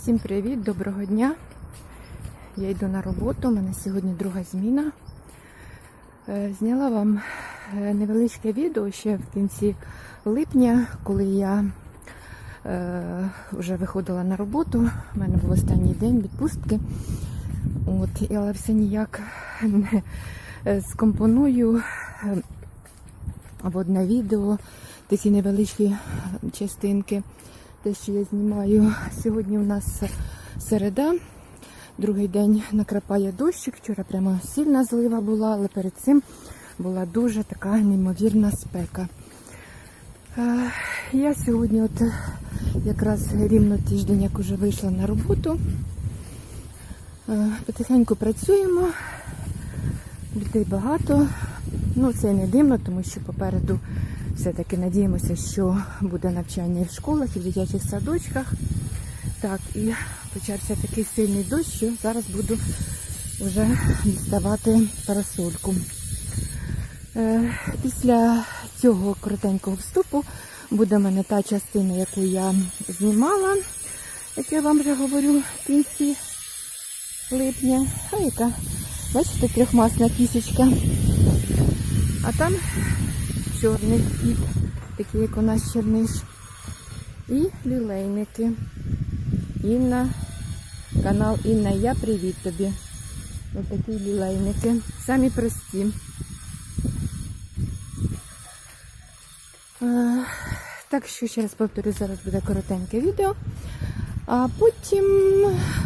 Всім привіт, доброго дня. Я йду на роботу, у мене сьогодні друга зміна. Е, Зняла вам е, невеличке відео ще в кінці липня, коли я е, вже виходила на роботу. У мене був останній день відпустки. От, але все ніяк не скомпоную в одне відео такі невеличкі частинки те, що я знімаю. Сьогодні у нас середа, другий день накрапає дощик. Вчора прямо сильна злива була, але перед цим була дуже така неймовірна спека. Е, Я сьогодні, от якраз рівно тиждень, як уже вийшла на роботу. Е, Потихеньку працюємо, людей багато. Ну, це не дивно, тому що попереду все-таки надіємося, що буде навчання і в школах, і в дитячих садочках. Так, і почався такий сильний дощ, що зараз буду вже діставати парасольку. Е, Після цього коротенького вступу буде в мене та частина, яку я знімала, як я вам вже говорю в кінці липня. А яка, бачите, трьохмасна кісечка. А там чорний кіт, такий як у нас черниш. І лілейники. Інна, канал Інна, я привіт тобі. Ось такі лілейники. Самі прості. Е, Так що ще раз повторю, зараз буде коротеньке відео. А потім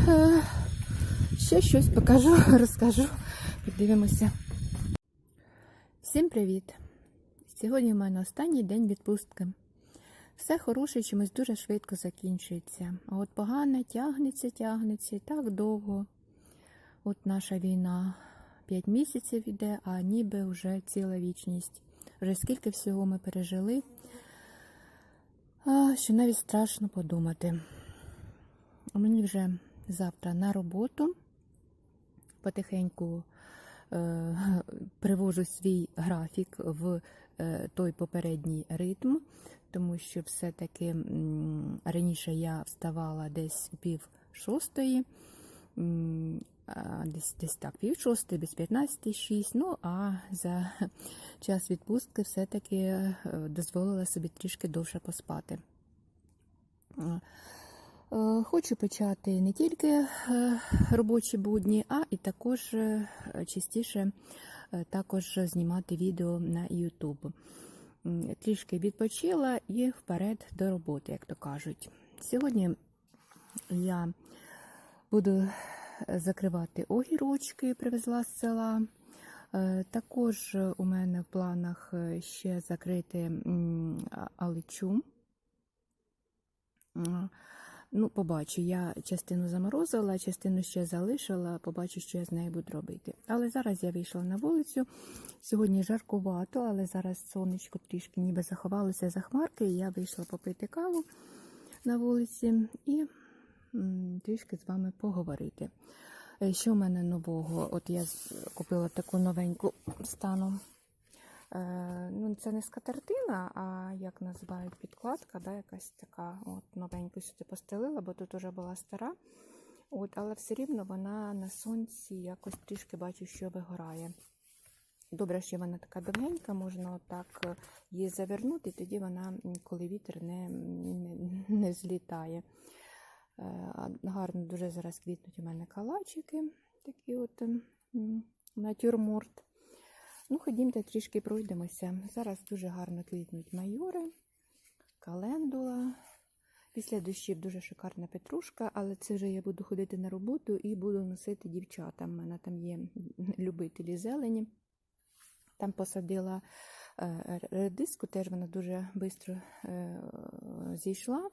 е, ще щось покажу, розкажу. Подивимося. Всім привіт! Сьогодні в мене останній день відпустки. Все хороше чомусь дуже швидко закінчується. А от погане тягнеться, тягнеться так довго. От наша війна 5 місяців іде, а ніби вже ціла вічність. Вже скільки всього ми пережили, що навіть страшно подумати. Мені вже завтра на роботу потихеньку е, привожу свій графік в той попередній ритм, тому що все-таки раніше я вставала десь пів шостої, десь, десь так, пів шостої, без 15 шість. Ну а за час відпустки все-таки е, дозволила собі трішки довше поспати. Е, Е, Хочу почати не тільки е, робочі будні, а і також е, частіше е, також знімати відео на YouTube. Трішки відпочила і вперед до роботи, як то кажуть. Сьогодні я буду закривати огірочки, привезла з села. Е, Також у мене в планах е, ще закрити м, а- аличу. М, Ну, побачу, я частину заморозила, частину ще залишила, побачу, що я з нею буду робити. Але зараз я вийшла на вулицю. Сьогодні жаркувато, але зараз сонечко трішки ніби заховалося за хмарки, і я вийшла попити каву на вулиці і трішки з вами поговорити. Е, Що в мене нового? От я купила таку новеньку стану. Е, ну, це не скатертина, а як називають підкладка, да, якась така от новеньку сюди постелила, бо тут вже була стара. От, але все рівно вона на сонці якось трішки бачу, що вигорає. Добре, що вона така довгенька, можна отак її завернути, і тоді вона, коли вітер не, не, не злітає. Е, Гарно дуже зараз квітнуть у мене калачики, такі от натюрморт. Ну, ходімте трішки пройдемося. Зараз дуже гарно квітнуть майори, календула. Після дощів дуже шикарна петрушка, але це вже я буду ходити на роботу і буду носити дівчатам. У мене там є любителі зелені. Там посадила е, редиску, теж вона дуже швидко зійшла.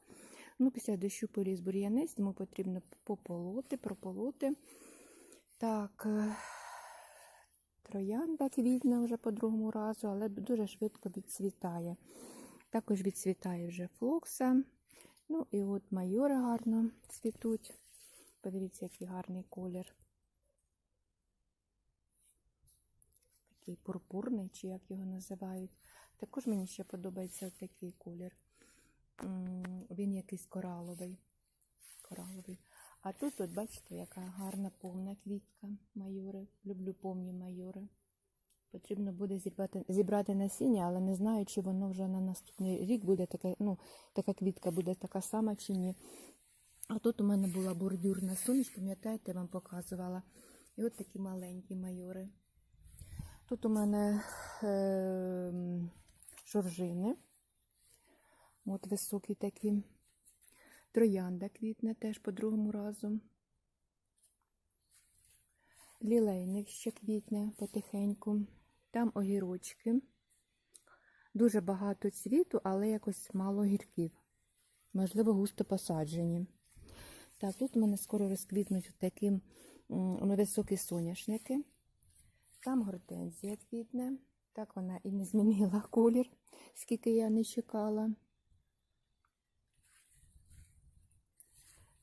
Ну, після дощу поліз бур'янець, тому потрібно пополоти, прополоти. Так, е, троянда квітне вже по другому разу, але дуже швидко відцвітає. Також відцвітає вже флокса. Ну і от майори гарно цвітуть. Подивіться, який гарний колір. Такий пурпурний, чи як його називають. Також мені ще подобається такий колір. Він якийсь кораловий. кораловий. А тут, от бачите, яка гарна повна квітка майори. Люблю повні майори. Потрібно буде зібрати, зібрати насіння, але не знаю, чи воно вже на наступний рік буде таке, ну, така квітка буде така сама чи ні. А тут у мене була бордюрна суміш, пам'ятаєте, я вам показувала. І от такі маленькі майори. Тут у мене е, жоржини. От високі такі. Троянда квітне теж по другому разу. Лілейник ще квітне потихеньку. Там огірочки. Дуже багато цвіту, але якось мало гірків. Можливо, густо посаджені. Так, тут у мене скоро розквітнуть такі м, високі соняшники. Там гортензія квітне. Так вона і не змінила колір, скільки я не чекала.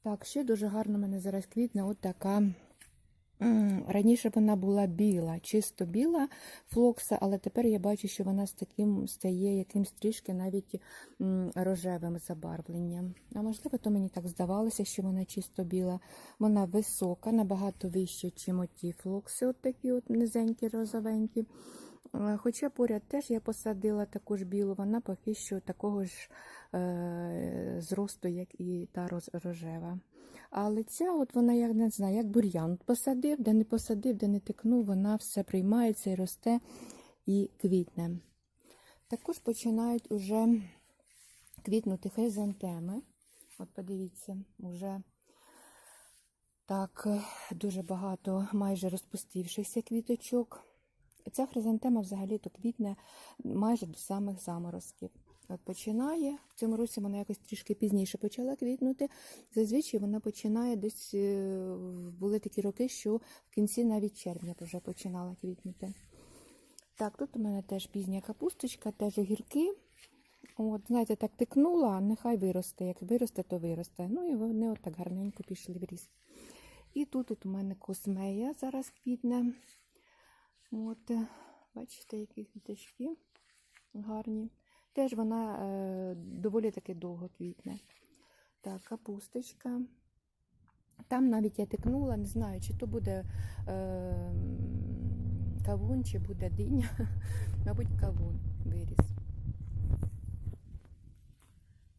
Так, ще дуже гарно мене зараз квітне от така. Раніше вона була біла, чисто біла флокса, але тепер я бачу, що вона з таким стає якимсь трішки навіть рожевим забарвленням. А можливо, то мені так здавалося, що вона чисто біла. Вона висока, набагато вища, ніж оті флокси, от такі от низенькі, розовенькі. Е, Хоча поряд теж я посадила таку ж білу, вона поки що такого ж е, зросту, як і та рожева. Але ця, от вона, я не знаю, як бур'ян. Посадив, де не посадив, де не тикнув, вона все приймається і росте і квітне. Також починають уже квітнути хризантеми. От подивіться, уже так е, дуже багато майже розпустившихся квіточок. Ця хризантема взагалі-то квітне майже до самих заморозків. От починає, в цьому році вона якось трішки пізніше почала квітнути. Зазвичай вона починає десь, е, були такі роки, що в кінці навіть червня вже починала квітнути. Так, тут у мене теж пізня капусточка, теж огірки. От, знаєте, так тикнула, нехай виросте. Як виросте, то виросте. Ну і вони от гарненько пішли в ріст. І тут от у мене космея зараз квітне. От, е, бачите, які квіточки гарні. Теж вона е, доволі таки довго квітне. Так, капусточка. Там навіть я тикнула, не знаю, чи то буде е, кавун, чи буде диня. Мабуть, кавун виріс.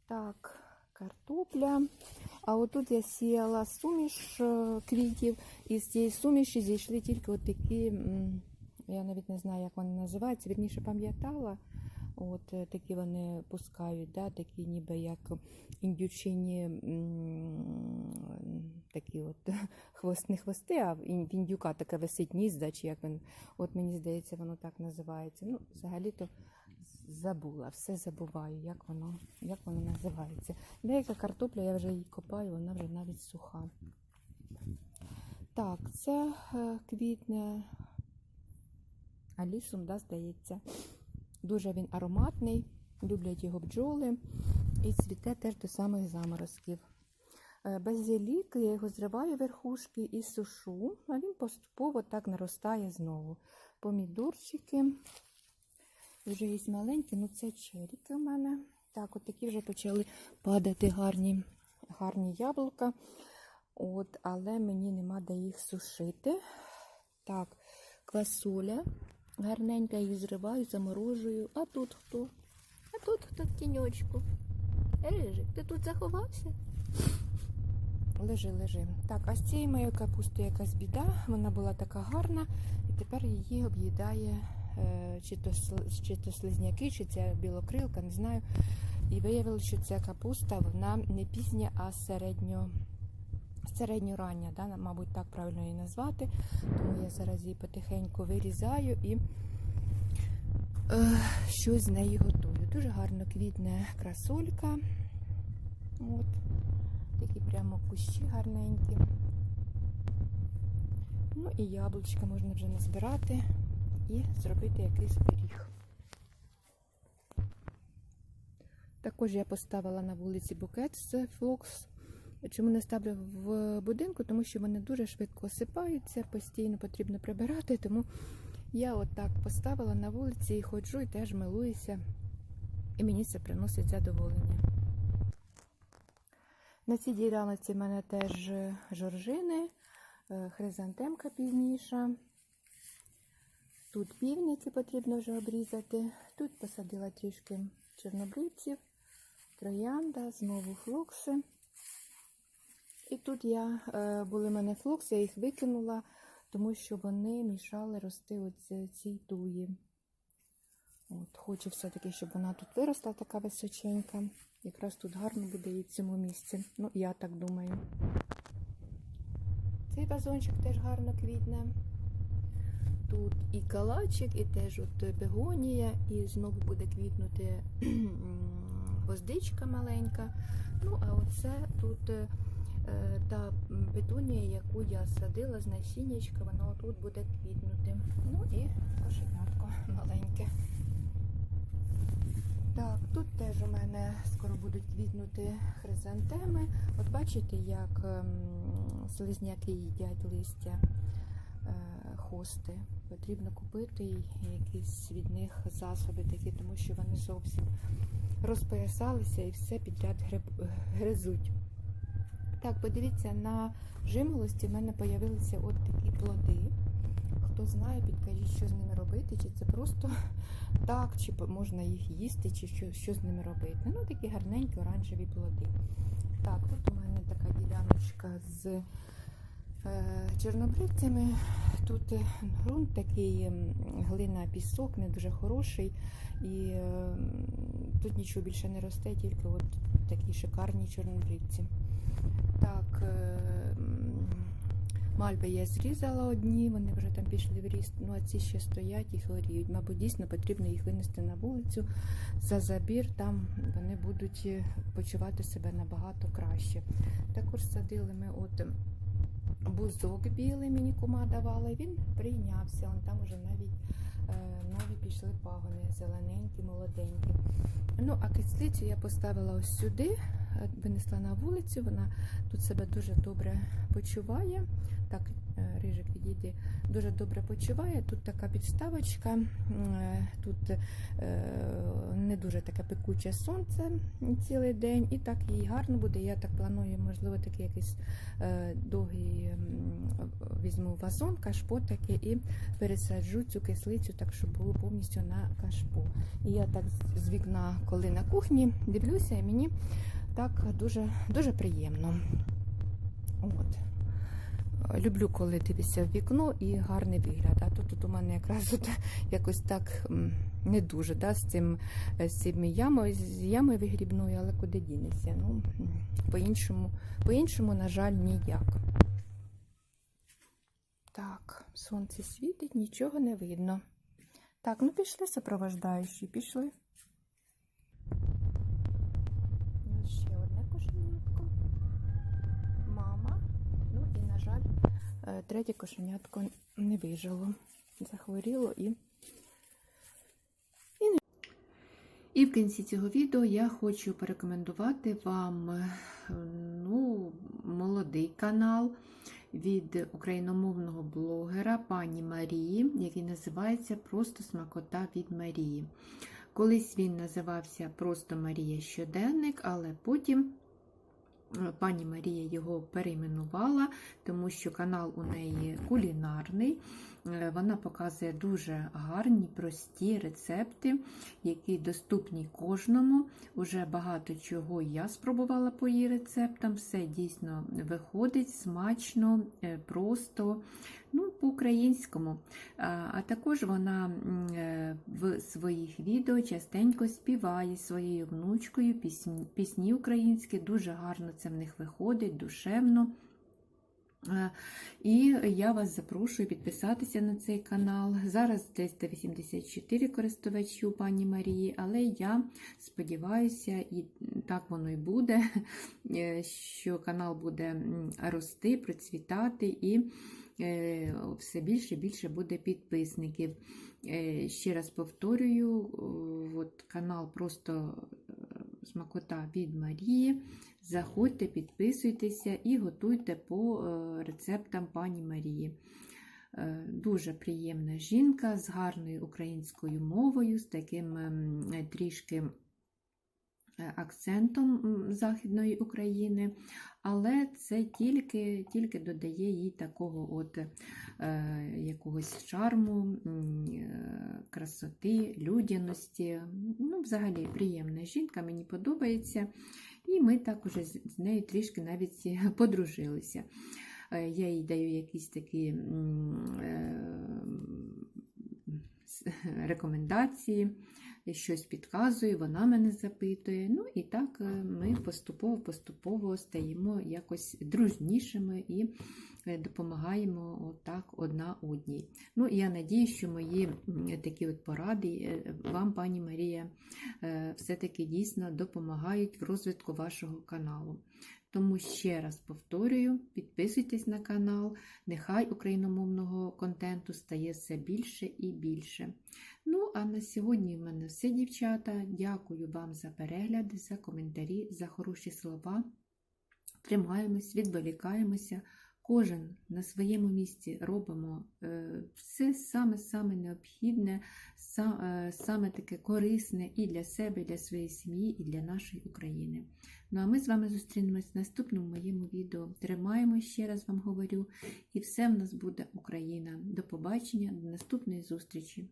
Так, картопля. А отут я сіяла суміш е, квітів, і з цієї суміші зійшли тільки от такі, м, я навіть не знаю, як вони називаються, вірніше пам'ятала. От е, такі вони пускають, да, такі ніби як індючині такі от хвост, не хвости, а в індюка таке висить нізда, чи як він, от мені здається, воно так називається. Ну, взагалі-то забула, все забуваю, як воно, як воно називається. Деяка картопля, я вже її копаю, вона вже навіть суха. Так, це е, квітне алісум, да, здається. Дуже він ароматний, люблять його бджоли і цвіте теж до самих заморозків. Е, Базилік, я його зриваю верхушки і сушу, а він поступово так наростає знову. Помідорчики. Вже є маленькі, ну це черіки у мене. Так, от такі вже почали падати гарні, гарні яблука. От, але мені нема де їх сушити. Так, квасоля. Гарненько їх зриваю, заморожую. А тут хто? А тут хто в тіньочку? Рижик, ти тут заховався? Лежи, лежи. Так, а з цією моєю капустою якась біда. Вона була така гарна, і тепер її об'їдає е, чи, то, чи то слизняки, чи це білокрилка, не знаю. І виявилося, що ця капуста вона не пізня, а середньо, середньорання, да, мабуть, так правильно її назвати. Тому я зараз її потихеньку вирізаю і е, щось з неї готую. Дуже гарно квітне красолька. От. Такі прямо кущі гарненькі. Ну і яблучка можна вже назбирати і зробити якийсь пиріг. Також я поставила на вулиці букет з флокс. Чому не ставлю в будинку? Тому що вони дуже швидко осипаються, постійно потрібно прибирати. Тому я отак поставила на вулиці і ходжу і теж милуюся. І мені це приносить задоволення. На цій ділянці в мене теж жоржини, е, хризантемка пізніша. Тут півниці потрібно вже обрізати. Тут посадила трішки чорнобривців, троянда, знову флокси. І тут я е, були в мене флокси, я їх викинула, тому що вони мішали рости оці, цій туї. От, хочу все-таки, щоб вона тут виросла така височенька. Якраз тут гарно буде і в цьому місці. Ну, я так думаю. Цей вазончик теж гарно квітне. Тут і калачик, і теж от бегонія, і знову буде квітнути гвоздичка маленька. Ну, а оце тут е, та петунія, яку я садила з насіннячка, вона тут буде квітнути. Ну і кошенятко маленьке. Так, тут теж у мене скоро будуть квітнути хризантеми. От бачите, як ем, слизняки їдять листя е, хости. Потрібно купити якісь від них засоби такі, тому що вони зовсім розпоясалися і все підряд гризуть. Так, подивіться, на жимолості в мене з'явилися от такі плоди. Хто знає, підкажіть, що з ними робити, чи це просто так, чи можна їх їсти, чи що, що з ними робити. Ну, такі гарненькі оранжеві плоди. Так, тут у мене така діляночка з е, чорнобривцями. Тут е, ґрунт такий, глина, пісок, не дуже хороший. І е, тут нічого більше не росте, тільки от такі шикарні чорнобривці. Так, е, м, мальви я зрізала одні, вони вже там пішли в ріст, ну а ці ще стоять і хворіють. Мабуть, дійсно потрібно їх винести на вулицю за забір, там вони будуть е, почувати себе набагато краще. Також садили ми от бузок білий, мені кума давала, він прийнявся. Он там уже навіть е, нові пішли пагони, зелененькі, молоденькі. Ну, а кислицю я поставила ось сюди, винесла на вулицю, вона тут себе дуже добре почуває. Так, е, рижик відійде, дуже добре почуває. Тут така підставочка, е, тут е, не дуже таке пекуче сонце цілий день, і так їй гарно буде. Я так планую, можливо, такий якийсь довгий візьму вазон, кашпо таке і пересаджу цю кислицю, так щоб було повністю на кашпо. І я так з вікна, коли на кухні, дивлюся, і мені так дуже, дуже приємно. От. Люблю, коли дивишся в вікно і гарний вигляд. А то тут у мене якраз от якось так не дуже да, з цим е, з цим ямою, з ямою вигрібною, але куди дінеться. Ну, по-іншому, по-іншому, на жаль, ніяк. Так, сонце світить, нічого не видно. Так, ну пішли супровождаючі, пішли. Жаль, е, третє кошенятко не вижило. Захворіло і. І, не... і в кінці цього відео я хочу порекомендувати вам е, ну, молодий канал від україномовного блогера пані Марії, який називається Просто смакота від Марії. Колись він називався Просто Марія Щоденник, але потім пані Марія його перейменувала, тому що канал у неї кулінарний. Е, Вона показує дуже гарні, прості рецепти, які доступні кожному. Уже багато чого я спробувала по її рецептам. Все дійсно виходить смачно, е, просто, ну, по-українському. А а також вона е, в своїх відео частенько співає своєю внучкою пісні, пісні українські. Дуже гарно це в них виходить, душевно. Е, І я вас запрошую підписатися на цей канал. Зараз десь 84 користувачі у пані Марії, але я сподіваюся, і так воно і буде, е, що канал буде рости, процвітати і е, все більше і більше буде підписників. Ще раз повторюю, от канал просто смакота від Марії. Заходьте, підписуйтеся і готуйте по е, рецептам пані Марії. Е, Дуже приємна жінка з гарною українською мовою, з таким ем, трішки е, акцентом Західної України, але це тільки, тільки додає їй такого от е, якогось шарму, е, красоти, людяності. Ну, взагалі приємна жінка, мені подобається. І ми так уже з нею трішки навіть подружилися. Е, Я їй даю якісь такі е, рекомендації, щось підказую, вона мене запитує. Ну і так е, ми поступово-поступово стаємо якось дружнішими і е, допомагаємо отак одна одній. Ну, я надію, що мої такі от поради е, вам, пані Марія, е, все-таки дійсно допомагають в розвитку вашого каналу. Тому ще раз повторюю, підписуйтесь на канал, нехай україномовного контенту стає все більше і більше. Ну, а на сьогодні в мене все, дівчата. Дякую вам за перегляди, за коментарі, за хороші слова. Тримаємось, відволікаємося. Кожен на своєму місці робимо е, все саме-саме необхідне, е, саме таке корисне і для себе, і для своєї сім'ї, і для нашої України. Ну а ми з вами зустрінемось в наступному моєму відео. Тримаємо ще раз вам говорю, і все в нас буде Україна. До побачення, до наступної зустрічі!